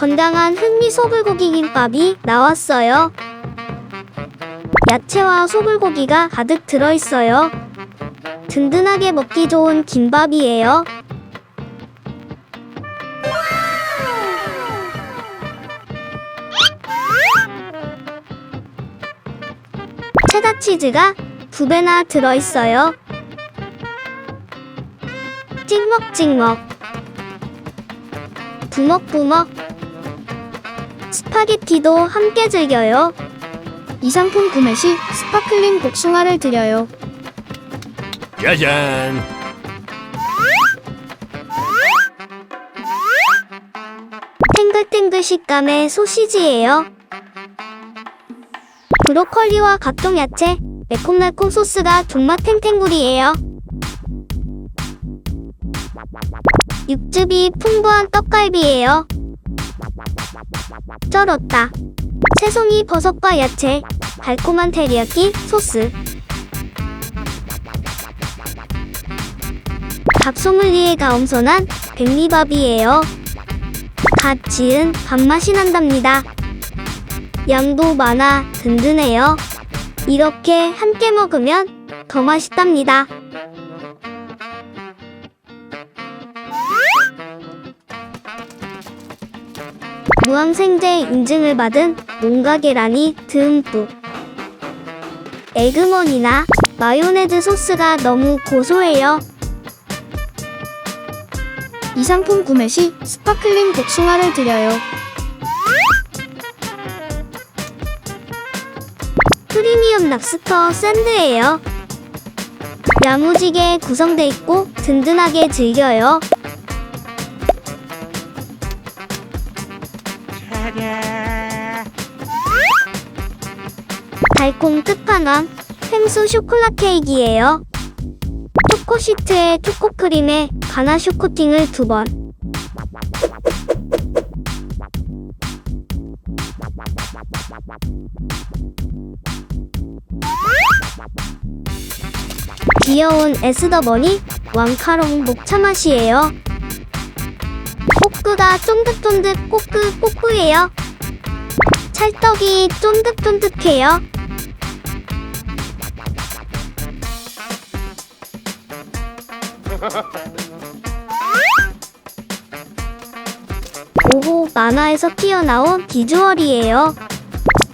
건강한 흑미 소불고기 김밥이 나왔어요. 야채와 소불고기가 가득 들어있어요. 든든하게 먹기 좋은 김밥이에요. 체다 치즈가 두 배나 들어있어요. 찍먹찍먹 부먹부먹 스파게티도 함께 즐겨요. 이 상품 구매 시 스파클링 복숭아를 드려요. 짜잔. 탱글탱글 식감의 소시지예요. 브로콜리와 각종 야채, 매콤달콤 소스가 존맛 탱탱구리예요. 육즙이 풍부한 떡갈비예요. 쩔었다. 새송이 버섯과 야채, 달콤한 테리야끼 소스. 밥 소믈리에가 엄선한 백미밥이에요. 갓 지은 밥맛이 난답니다. 양도 많아 든든해요. 이렇게 함께 먹으면 더 맛있답니다. 무항생제 인증을 받은 농가 계란이 듬뿍. 에그먼이나 마요네즈 소스가 너무 고소해요. 이 상품 구매 시 스파클링 복숭아를 드려요. 프리미엄 랍스터 샌드예요. 야무지게 구성돼 있고 든든하게 즐겨요. 달콤 끝판왕 햄수 쇼콜라 케이크예요. 초코 시트에 초코 크림에 가나슈 코팅을 두 번. 귀여운 에스더버니 왕카롱 목차 맛이에요. 꼬끄가 쫀득쫀득 꼬끄 꼬끄예요. 찰떡이 쫀득쫀득해요. 오호 만화에서 튀어나온 비주얼이에요.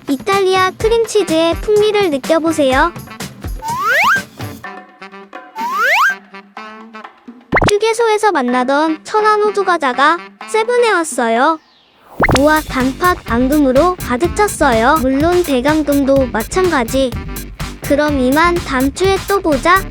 이탈리아 크림치즈의 풍미를 느껴보세요. 휴게소에서 만나던 천안 호두 과자가 세븐에 왔어요. 우와 단팥 앙금으로 가득 찼어요. 물론 대강금도 마찬가지. 그럼 이만 다음 주에 또 보자.